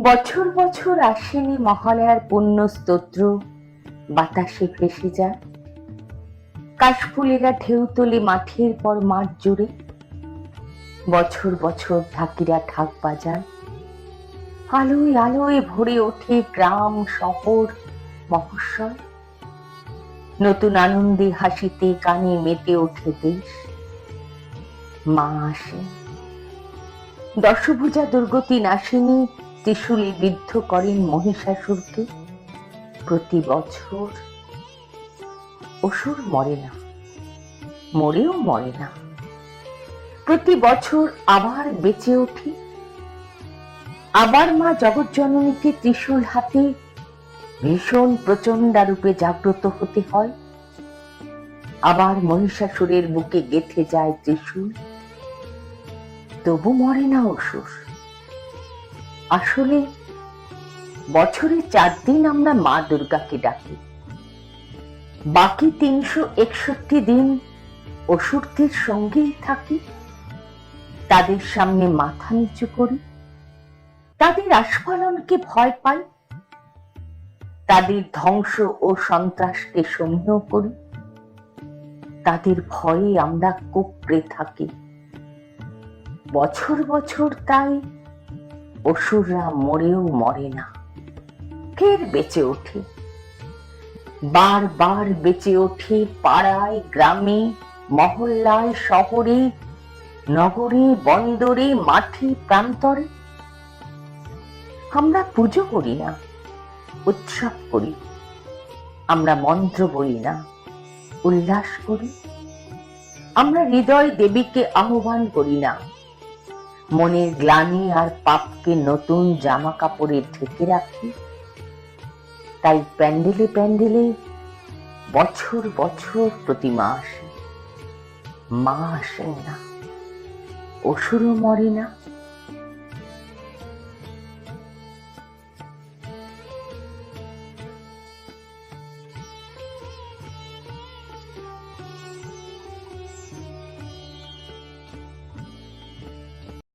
বছর বছর আসেনি মহালয়ার পুণ্য স্তোত্র, বাতাসে ভেসে যায় কাশফুলেরা ঢেউ তোলে মাঠের পর মাঠ জুড়ে। বছর বছর ঢাকিরা ঢাক বাজায়। আলোয় আলোয় ভরে ওঠে গ্রাম, শহর মহস্বর নতুন আনন্দে হাসিতে কানে মেতে ওঠে দেশ। মা আসে। দশভুজা দুর্গতি নাসিনী ত্রিশূলে বিদ্ধ করেন মহিষাসুরকে। প্রতি বছর অসুর মরে না, মরেও মরে না। প্রতি বছর আবার বেঁচে ওঠে আবার মা জগৎজননীকে ত্রিশূল হাতে ভীষণ প্রচণ্ডা রূপে জাগ্রত হতে হয়। আবার মহিষাসুরের বুকে গেথে যায় ত্রিশূল। তবু মরে না অসুর। আসলে বছরে চার দিন আমরা মা দুর্গাকে ডাকি। বাকি তিনশো একষট্টি দিন অসুরদের সঙ্গেই থাকি। তাদের সামনে মাথা নিচু করি। তাদের আস্ফালনকে ভয় পাই। তাদের ধ্বংস ও সন্ত্রাসকে সৌম্য করি। তাদের ভয়ে আমরা কুপড়ে থাকি। বছর বছর তাই অসুররা মরেও মরে না। ফের বেঁচে ওঠে। বারবার বেঁচে ওঠে পাড়ায়, গ্রামে, মহল্লায়, শহরে, নগরে, বন্দরে, মাঠে, প্রান্তরে। আমরা পুজো করি না, উৎসব করি। আমরা মন্ত্র বলি না, উল্লাস করি। আমরা হৃদয় দেবীকে আহ্বান করি না মনের গ্লানি আর পাপকে নতুন জামা কাপড়ে ঢেকে রাখি। তাই প্যান্ডেলে প্যান্ডেলে বছর বছর প্রতি মাস মা আসেন না, অসুরও মরে না।